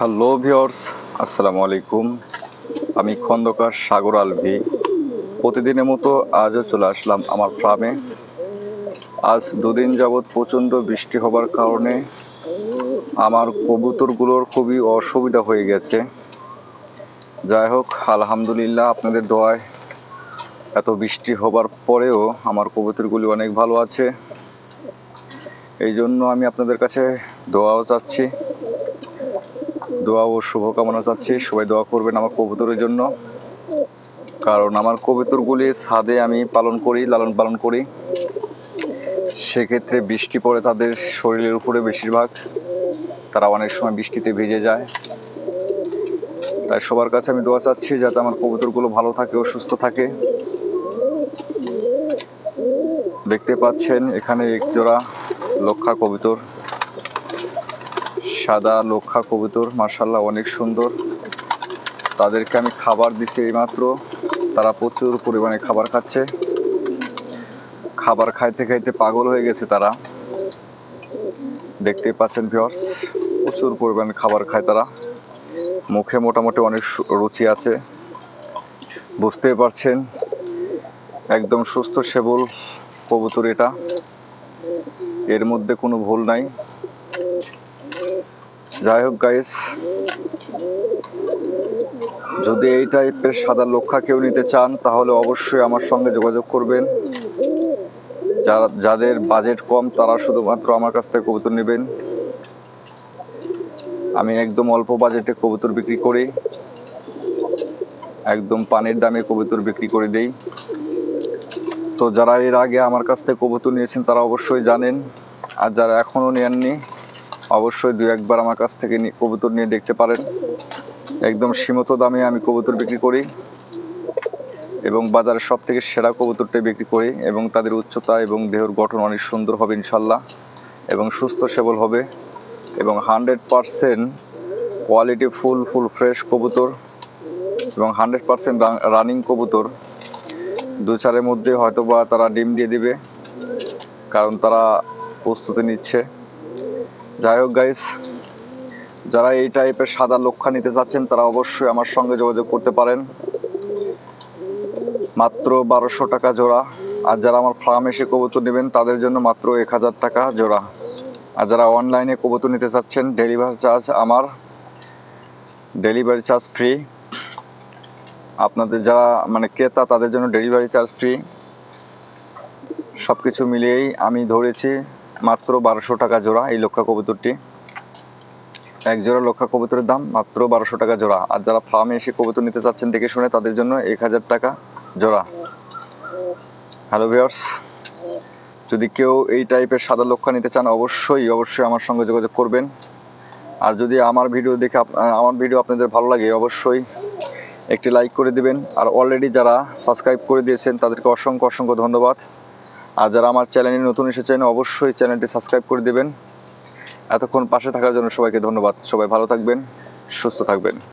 Hello viewers আসসালামু আলাইকুম আমি খন্দকার সাগর আলভি। প্রতিদিনের মতো আজও চলে আসলাম আমার ফার্মে। আজ দুদিন যাবৎ প্রচণ্ড বৃষ্টি হবার কারণে আমার কবুতরগুলোর খুবই অসুবিধা হয়ে গেছে। যাই হোক, আলহামদুলিল্লাহ আপনাদের দোয়ায় এত বৃষ্টি হবার পরেও আমার কবুতরগুলি অনেক ভালো আছে। এই জন্য আমি আপনাদের কাছে দোয়াও চাচ্ছি। দোয়া ও শুভকামনা চাচ্ছি। সবাই দোয়া করবেন আমার কবুতরের জন্য। কারণ আমার কবুতরগুলি ছাদে আমি পালন করি, লালন পালন করি। সেক্ষেত্রে বৃষ্টি পড়ে তাদের শরীরের উপরে বেশিরভাগ। তারা অনেক সময় বৃষ্টিতে ভিজে যায়। তাই সবার কাছে আমি দোয়া চাচ্ছি যাতে আমার কবুতরগুলো ভালো থাকে ও সুস্থ থাকে। দেখতে পাচ্ছেন এখানে এক জোড়া লক্ষা কবুতর। সাদা লক্ষা কবুতর মার্শাল্লাহ অনেক সুন্দর। তাদেরকে আমি খাবার দিছি এইমাত্র। তারা প্রচুর পরিমাণে খাবার খাচ্ছে। খাবার খাইতে খাইতে পাগল হয়ে গেছে তারা। দেখতে পাচ্ছেন ভিওর্স প্রচুর পরিমাণে খাবার খায় তারা। মুখে মোটামুটি অনেক রুচি আছে। বুঝতেই পারছেন, একদম সুস্থ, সেবল কবুতর এটা। এর মধ্যে কোনো ভুল নাই। যাই হোক গাইস যদি এই টাইপের সাদা লক্ষা কেউ নিতে চান, তাহলে অবশ্যই আমার সঙ্গে যোগাযোগ করবেন। যারা, যাদের বাজেট কম, তারা শুধুমাত্র আমার কাছ থেকে কবুতর নেবেন। আমি একদম অল্প বাজেটে কবুতর বিক্রি করি। একদম পানির দামে কবুতর বিক্রি করে দেই। তো যারা এর আগে আমার কাছ থেকে কবুতর নিয়েছেন, তারা অবশ্যই জানেন। আর যারা এখনও নেননি অবশ্যই দু একবার আমার কাছ থেকে কবুতর নিয়ে দেখতে পারেন। একদম সীমিত দামে আমি কবুতর বিক্রি করি এবং বাজারের সব থেকে সেরা কবুতরটাই বিক্রি করি এবং তাদের উচ্চতা এবং দেহর গঠন অনেক সুন্দর হবে ইনশাল্লাহ এবং সুস্থ সেবল হবে এবং hundred percent quality full full fresh কবুতর এবং হান্ড্রেড পারসেন্ট রানিং কবুতর। দু চারের মধ্যে হয়তো বা তারা ডিম দিয়ে দিবে, কারণ তারা প্রস্তুতি নিচ্ছে। যাই হোক গাইস যারা এই টাইপের সাদা লক্ষা নিতে চাচ্ছেন, তারা অবশ্যই আমার সঙ্গে যোগাযোগ করতে পারেন। মাত্র বারোশো টাকা জোড়া। আর যারা আমার ফার্মে এসে কবুতর নেবেন, তাদের জন্য মাত্র এক হাজার টাকা জোড়া। আর যারা অনলাইনে কবুতর নিতে চাচ্ছেন ডেলিভারি চার্জ আমার। ডেলিভারি চার্জ ফ্রি আপনাদের যারা মানে ক্রেতা, তাদের জন্য ডেলিভারি চার্জ ফ্রি সব কিছু মিলিয়েই আমি ধরেছি মাত্র বারোশো টাকা জোড়া এই লক্ষা কবুতরটি। এক জোড়া লক্ষা কবুতরের দাম মাত্র বারোশো টাকা জোড়া। আর যারা ফার্মে এসে কবুতর নিতে চাচ্ছেন দেখে শুনে তাদের জন্য এক হাজার টাকা জোড়া। হ্যালো ভিওর্স যদি কেউ এই টাইপের সাদা লক্ষা নিতে চান অবশ্যই অবশ্যই আমার সঙ্গে যোগাযোগ করবেন। আর যদি আমার ভিডিও দেখে আমার ভিডিও আপনাদের ভালো লাগে অবশ্যই একটি লাইক করে দিবেন। আর অলরেডি যারা সাবস্ক্রাইব করে দিয়েছেন তাদেরকে অসংখ্য অসংখ্য ধন্যবাদ। আর যারা আমার চ্যানেলে নতুন এসেছেন, অবশ্যই চ্যানেলটি সাবস্ক্রাইব করে দেবেন। এতক্ষণ পাশে থাকার জন্য সবাইকে ধন্যবাদ। সবাই ভালো থাকবেন, সুস্থ থাকবেন।